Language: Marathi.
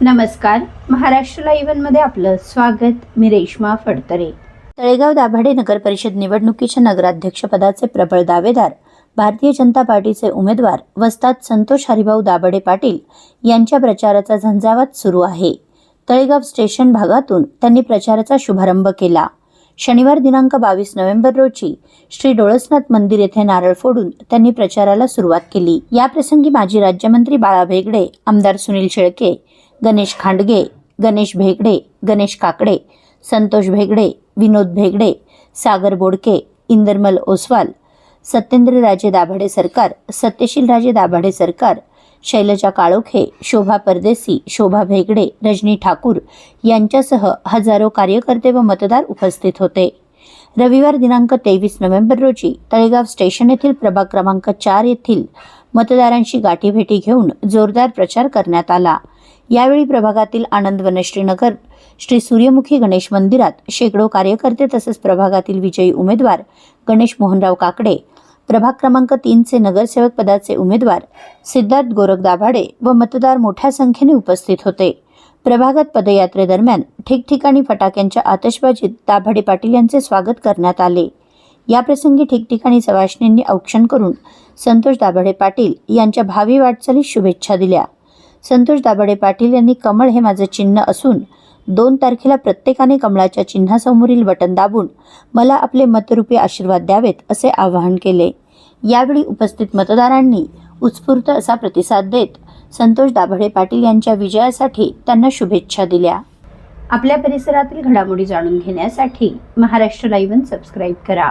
नमस्कार. महाराष्ट्र लाईव्हमध्ये आपलं स्वागत. मी रेश्मा फडतरे. तळेगाव दाभाडे नगर परिषद निवडणुकीच्या नगराध्यक्षपदाचे प्रबळ दावेदार भारतीय जनता पार्टीचे उमेदवार वस्ताद संतोष हरिभाऊ दाभाडे पाटील यांच्या प्रचाराचा झंझावात सुरू आहे. तळेगाव स्टेशन भागातून त्यांनी प्रचाराचा शुभारंभ केला. शनिवार दिनांक बावीस नोव्हेंबर रोजी श्री डोळसनाथ मंदिर येथे नारळ फोडून त्यांनी प्रचाराला सुरुवात केली. याप्रसंगी माजी राज्यमंत्री बाळा भेगडे आमदार सुनील शेळके गणेश खांडगे गणेश भेगडे गणेश काकडे संतोष भेगडे विनोद भेगडे सागर बोडके इंदरमल ओसवाल सत्येंद्रराजे दाभाडे सरकार सत्यशील राजे दाभाडे सरकार शैलजा काळोखे शोभा परदेसी शोभा भेगडे रजनी ठाकूर यांच्यासह हजारो कार्यकर्ते व मतदार उपस्थित होते. रविवार दिनांक तेवीस नोव्हेंबर रोजी तळेगाव स्टेशन येथील प्रभाग क्रमांक चार येथील मतदारांशी गाठीभेटी घेऊन जोरदार प्रचार करण्यात आला. यावेळी प्रभागातील आनंद वनश्रीनगर श्री सूर्यमुखी गणेश मंदिरात शेकडो कार्यकर्ते तसेच प्रभागातील विजयी उमेदवार गणेश मोहनराव काकडे प्रभाग क्रमांक तीनचे नगरसेवक पदाचे उमेदवार सिद्धार्थ गोरख दाभाडे व मतदार मोठ्या संख्येने उपस्थित होते. प्रभागात पदयात्रेदरम्यान ठिकठिकाणी फटाक्यांच्या आतषबाजीत दाभाडे पाटील यांचे स्वागत करण्यात आले. याप्रसंगी ठिकठिकाणी सवाष्णींनी औक्षण करून संतोष दाभाडे पाटील यांच्या भावी वाटचालीस शुभेच्छा दिल्या. संतोष दाभाडे पाटील यांनी कमळ हे माझं चिन्ह असून दोन तारखेला प्रत्येकाने कमळाच्या चिन्हासमोरील बटन दाबून मला आपले मतरूपी आशीर्वाद द्यावेत असे आवाहन केले. यावेळी उपस्थित मतदारांनी उत्स्फूर्त असा प्रतिसाद देत संतोष दाभाडे पाटील यांच्या विजयासाठी त्यांना शुभेच्छा दिल्या. आपल्या परिसरातील घडामोडी जाणून घेण्यासाठी महाराष्ट्र लाईव्हन सबस्क्राईब करा.